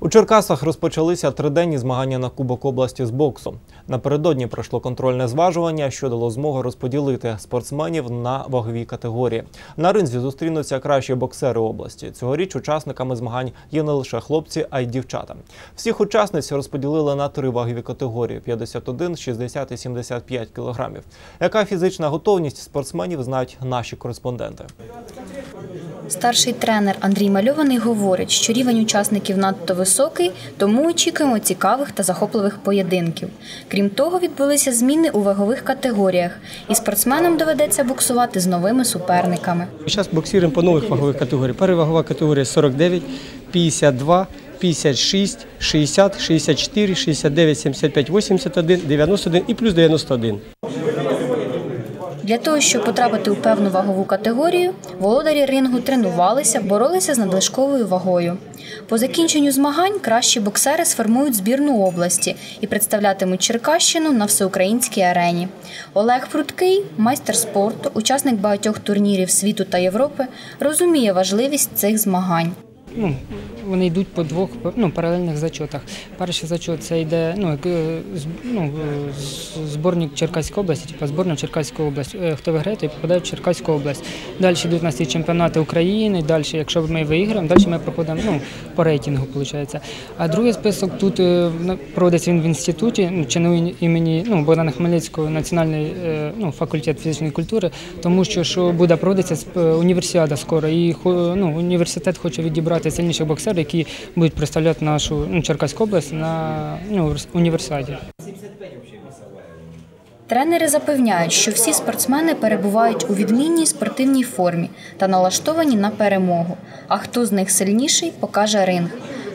У Черкасах розпочалися триденні змагання на Кубок області з боксу. Напередодні пройшло контрольне зважування, що дало змогу розподілити спортсменів на вагові категорії. На ринзі зустрінуться кращі боксери області. Цьогоріч учасниками змагань є не лише хлопці, а й дівчата. Всіх учасниць розподілили на три вагові категорії: 51, 60 і 75 кілограмів. Яка фізична готовність спортсменів знають наші кореспонденти. Старший тренер Андрій Мальований говорить, що рівень учасників надто високий, тому очікуємо цікавих та захопливих поєдинків. Крім того, відбулися зміни у вагових категоріях, і спортсменам доведеться боксувати з новими суперниками. Сейчас боксируем по новых ваговых категориям. Первая ваговая категория 49, 52, 56, 60, 64, 69, 75, 81, 91 і плюс 91. Для того, щоб потрапити у певну вагову категорію, володарі рингу тренувалися, боролися з надлишковою вагою. По закінченню змагань кращі боксери сформують збірну області і представлятимуть Черкащину на всеукраїнській арені. Олег Пруткий, майстер спорту, учасник багатьох турнірів світу та Європи, розуміє важливість цих змагань. Вони йдуть по двох ну, паралельних зачотах. Перший зачот це йде ну, е, ну, е, зборник Черкаської області, типу зборна Черкаської області. Е, Хто виграє, той попадає в Черкаську область. Далі йдуть у нас ці чемпіонати України, далі, якщо ми виграємо, далі ми проходимо ну, по рейтингу, виходить. А другий список тут проводиться він в інституті, ну, чи не імені ну, Богдана Хмельницького національний ну, факультет фізичної культури, тому що, що буде проводитися універсіада скоро, і ну, університет хоче відібрати сильніших боксерів, які будуть представляти нашу ну, Черкаську область на ну, універсіаді. Тренери запевняють, що всі спортсмени перебувають у відмінній спортивній формі та налаштовані на перемогу. А хто з них сильніший, покаже ринг.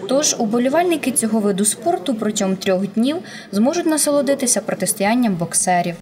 Тож уболівальники цього виду спорту протягом трьох днів зможуть насолодитися протистоянням боксерів.